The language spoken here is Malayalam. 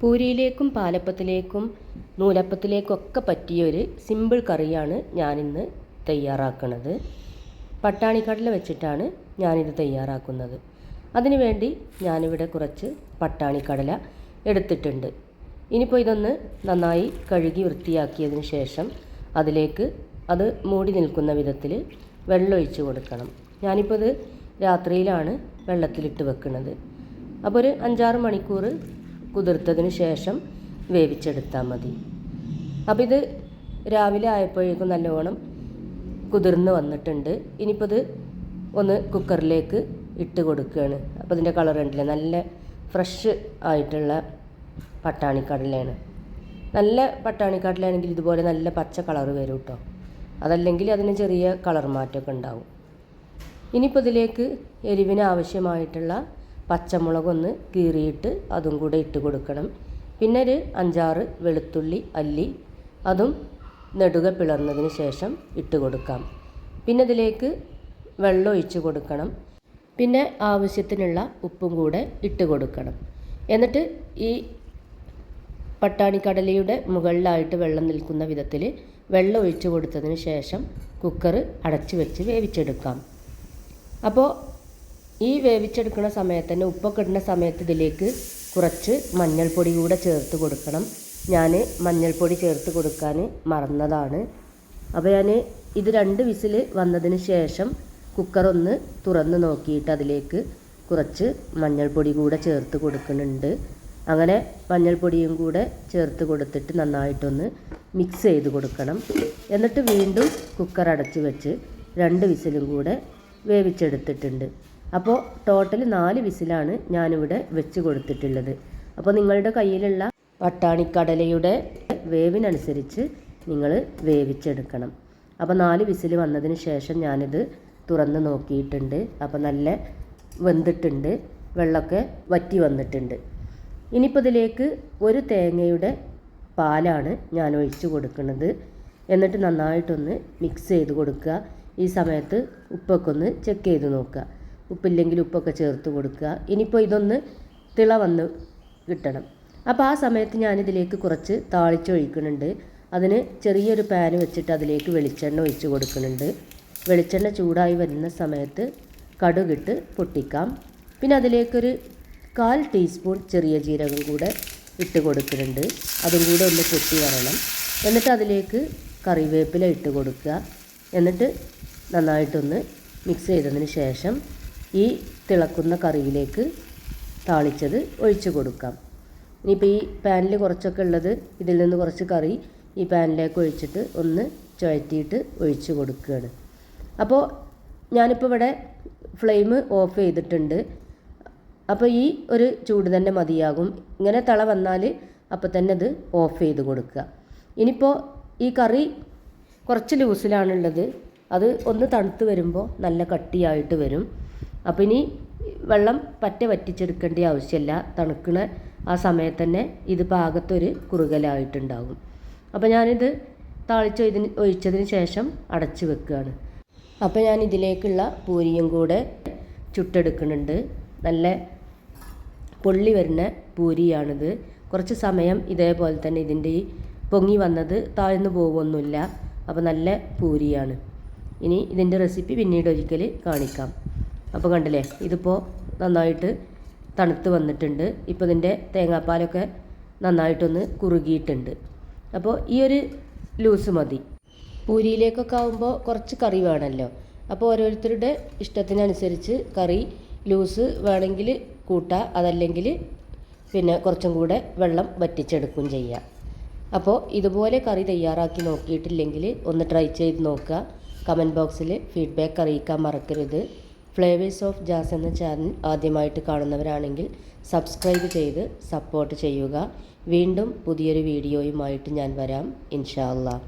പൂരിയിലേക്കും പാലപ്പത്തിലേക്കും നൂലപ്പത്തിലേക്കൊക്കെ പറ്റിയൊരു സിമ്പിൾ കറിയാണ് ഞാനിന്ന് തയ്യാറാക്കുന്നത് പട്ടാണിക്കടല വെച്ചിട്ടാണ് ഞാനിത് തയ്യാറാക്കുന്നത്. അതിനുവേണ്ടി ഞാനിവിടെ കുറച്ച് പട്ടാണിക്കടല എടുത്തിട്ടുണ്ട്. ഇനിയിപ്പോൾ ഇതൊന്ന് നന്നായി കഴുകി വൃത്തിയാക്കിയതിന് ശേഷം അതിലേക്ക് അത് മൂടി നിൽക്കുന്ന വിധത്തിൽ വെള്ളമൊഴിച്ച് കൊടുക്കണം. ഞാനിപ്പോൾ ഇത് രാത്രിയിലാണ് വെള്ളത്തിലിട്ട് വെക്കുന്നത് അപ്പോൾ ഒരു അഞ്ചാറ് മണിക്കൂർ കുതിർത്തതിന് ശേഷം വേവിച്ചെടുത്താൽ മതി. അപ്പോൾ ഇത് രാവിലെ ആയപ്പോഴേക്കും നല്ലവണ്ണം കുതിർന്ന് വന്നിട്ടുണ്ട്. ഇനിയിപ്പോൾ ഇത് ഒന്ന് കുക്കറിലേക്ക് ഇട്ട് കൊടുക്കുകയാണ്. അപ്പോൾ ഇതിന്റെ കളർ കണ്ടില്ലേ? നല്ല ഫ്രഷ് ആയിട്ടുള്ള പട്ടാണിക്കടലയാണ് നല്ല പട്ടാണിക്കടലയാണെങ്കിൽ ഇതുപോലെ നല്ല പച്ച കളർ വരും കേട്ടോ. അതല്ലെങ്കിൽ അതിന് ചെറിയ കളർ മാറ്റമൊക്കെ ഉണ്ടാവും. ഇനിയിപ്പോൾ ഇതിലേക്ക് എരിവിന് ആവശ്യമായിട്ടുള്ള പച്ചമുളകൊന്ന് കീറിയിട്ട് അതും കൂടെ ഇട്ട് കൊടുക്കണം. പിന്നെ ഒരു അഞ്ചാറ് വെളുത്തുള്ളി അല്ലി അതും നെടുക പിളർന്നതിന് ശേഷം ഇട്ട് കൊടുക്കാം. പിന്നെ ഇതിലേക്ക് വെള്ളം ഒഴിച്ച് കൊടുക്കണം. പിന്നെ ആവശ്യത്തിനുള്ള ഉപ്പും കൂടെ ഇട്ട് കൊടുക്കണം. എന്നിട്ട് ഈ പട്ടാണിക്കടലയുടെ മുകളിലായിട്ട് വെള്ളം നിൽക്കുന്ന വിധത്തിൽ വെള്ളം ഒഴിച്ച് കൊടുത്തതിന് ശേഷം കുക്കർ അടച്ചു വെച്ച് വേവിച്ചെടുക്കാം. അപ്പോൾ ഈ വേവിച്ചെടുക്കുന്ന സമയത്ത് തന്നെ ഉപ്പൊക്കെ ഇടുന്ന സമയത്ത് ഇതിലേക്ക് കുറച്ച് മഞ്ഞൾപ്പൊടി കൂടെ ചേർത്ത് കൊടുക്കണം. ഞാൻ മഞ്ഞൾപ്പൊടി ചേർത്ത് കൊടുക്കാൻ മറന്നതാണ്. അപ്പോൾ ഞാൻ ഇത് രണ്ട് വിസിൽ വന്നതിന് ശേഷം കുക്കർ ഒന്ന് തുറന്ന് നോക്കിയിട്ട് അതിലേക്ക് കുറച്ച് മഞ്ഞൾപ്പൊടി കൂടെ ചേർത്ത് കൊടുക്കുന്നുണ്ട്. അങ്ങനെ മഞ്ഞൾപ്പൊടിയും കൂടെ ചേർത്ത് കൊടുത്തിട്ട് നന്നായിട്ടൊന്ന് മിക്സ് ചെയ്ത് കൊടുക്കണം. എന്നിട്ട് വീണ്ടും കുക്കർ അടച്ച് വെച്ച് രണ്ട് വിസിലും കൂടെ വേവിച്ചെടുത്തിട്ടുണ്ട്. അപ്പോൾ ടോട്ടൽ നാല് വിസിലാണ് ഞാനിവിടെ വെച്ച് കൊടുത്തിട്ടുള്ളത്. അപ്പോൾ നിങ്ങളുടെ കയ്യിലുള്ള പട്ടാണിക്കടലയുടെ വേവിനനുസരിച്ച് നിങ്ങൾ വേവിച്ചെടുക്കണം. അപ്പോൾ നാല് വിസിൽ വന്നതിന് ശേഷം ഞാനിത് തുറന്ന് നോക്കിയിട്ടുണ്ട്. അപ്പോൾ നല്ല വെന്തിട്ടുണ്ട്. വെള്ളമൊക്കെ വറ്റി വന്നിട്ടുണ്ട്. ഇനിയിപ്പോൾ ഇതിലേക്ക് ഒരു തേങ്ങയുടെ പാലാണ് ഞാൻ ഒഴിച്ചു കൊടുക്കുന്നത്. എന്നിട്ട് നന്നായിട്ടൊന്ന് മിക്സ് ചെയ്ത് കൊടുക്കുക. ഈ സമയത്ത് ഉപ്പൊക്കെ ഒന്ന് ചെക്ക് ചെയ്ത് നോക്കുക. ഉപ്പില്ലെങ്കിൽ ഉപ്പൊക്കെ ചേർത്ത് കൊടുക്കുക. ഇനിയിപ്പോൾ ഇതൊന്ന് തിള വന്ന് കിട്ടണം. അപ്പോൾ ആ സമയത്ത് ഞാനിതിലേക്ക് കുറച്ച് താളിച്ചൊഴിക്കുന്നുണ്ട് അതിന് ചെറിയൊരു പാൻ വെച്ചിട്ട് അതിലേക്ക് വെളിച്ചെണ്ണ ഒഴിച്ച് കൊടുക്കുന്നുണ്ട്. വെളിച്ചെണ്ണ ചൂടായി വരുന്ന സമയത്ത് കടുകിട്ട് പൊട്ടിക്കാം. പിന്നെ അതിലേക്കൊരു കാൽ ടീസ്പൂൺ ചെറിയ ജീരകം കൂടെ ഇട്ട് കൊടുക്കുന്നുണ്ട്. അതും കൂടെ ഒന്ന് പൊട്ടി വരണം. എന്നിട്ട് അതിലേക്ക് കറിവേപ്പില ഇട്ട് കൊടുക്കുക. എന്നിട്ട് നന്നായിട്ടൊന്ന് മിക്സ് ചെയ്തതിന് ശേഷം ഈ തിളക്കുന്ന കറിയിലേക്ക് താളിച്ചത് ഒഴിച്ച് കൊടുക്കാം. ഇനിയിപ്പോൾ ഈ പാനിൽ കുറച്ചൊക്കെ ഉള്ളത് ഇതിൽ നിന്ന് കുറച്ച് കറി ഈ പാനിലേക്ക് ഒഴിച്ചിട്ട് ഒന്ന് ചുഴറ്റിയിട്ട് ഒഴിച്ച് കൊടുക്കുകയാണ്. അപ്പോൾ ഞാനിപ്പോൾ ഇവിടെ ഫ്ലെയിം ഓഫ് ചെയ്തിട്ടുണ്ട്. അപ്പോൾ ഈ ഒരു ചൂട് തന്നെ മതിയാകും. ഇങ്ങനെ തള വന്നാൽ അപ്പോൾ തന്നെ അത് ഓഫ് ചെയ്ത് കൊടുക്കുക. ഇനിയിപ്പോൾ ഈ കറി കുറച്ച് ലൂസിലാണുള്ളത്. അത് ഒന്ന് തണുത്ത് വരുമ്പോൾ നല്ല കട്ടിയായിട്ട് വരും. അപ്പോൾ ഇനി വെള്ളം പറ്റ വറ്റിച്ചെടുക്കേണ്ട ആവശ്യമില്ല. തണുക്കണ ആ സമയത്ത് തന്നെ ഇത് പാകത്തൊരു കുറുകലായിട്ടുണ്ടാകും. അപ്പോൾ ഞാനിത് താളിച്ചൊയ്തിന് ഒഴിച്ചതിന് ശേഷം അടച്ചു വെക്കുകയാണ് അപ്പോൾ ഞാൻ ഇതിലേക്കുള്ള പൂരിയും കൂടെ ചുട്ടെടുക്കുന്നുണ്ട്. നല്ല പൊള്ളി വരുന്ന പൂരിയാണിത്. കുറച്ച് സമയം ഇതേപോലെ തന്നെ ഇതിന്റെ ഈ പൊങ്ങി വന്നത് താഴ്ന്നു പോകുമൊന്നുമില്ല അപ്പോൾ നല്ല പൂരിയാണ്. ഇനി ഇതിന്റെ റെസിപ്പി പിന്നീട് ഒരിക്കൽ കാണിക്കാം. അപ്പോൾ കണ്ടില്ലേ? ഇതിപ്പോൾ നന്നായിട്ട് തണുത്ത് വന്നിട്ടുണ്ട്. ഇപ്പോൾ ഇതിന്റെ തേങ്ങാപ്പാലൊക്കെ നന്നായിട്ടൊന്ന് കുറുകിയിട്ടുണ്ട്. അപ്പോൾ ഈ ഒരു ലൂസ് മതി. പൂരിയിലേക്കൊക്കെ ആകുമ്പോൾ കുറച്ച് കറി വേണമല്ലോ അപ്പോൾ ഓരോരുത്തരുടെ ഇഷ്ടത്തിനനുസരിച്ച് കറി ലൂസ് വേണമെങ്കിൽ കൂട്ടുക അതല്ലെങ്കിൽ പിന്നെ കുറച്ചും കൂടെ വെള്ളം വറ്റിച്ചെടുക്കുകയും ചെയ്യാം. അപ്പോൾ ഇതുപോലെ കറി തയ്യാറാക്കി നോക്കിയിട്ടില്ലെങ്കിൽ ഒന്ന് ട്രൈ ചെയ്ത് നോക്കുക. കമന്റ് ബോക്സിൽ ഫീഡ്ബാക്ക് അറിയിക്കാൻ മറക്കരുത്. ഫ്ലേവേഴ്സ് ഓഫ് ജാസ് എന്ന ചാനൽ ആദ്യമായിട്ട് കാണുന്നവരാണെങ്കിൽ സബ്സ്ക്രൈബ് ചെയ്ത് സപ്പോർട്ട് ചെയ്യുക. വീണ്ടും പുതിയൊരു വീഡിയോയുമായിട്ട് ഞാൻ വരാം. ഇൻഷാ അള്ളാഹ്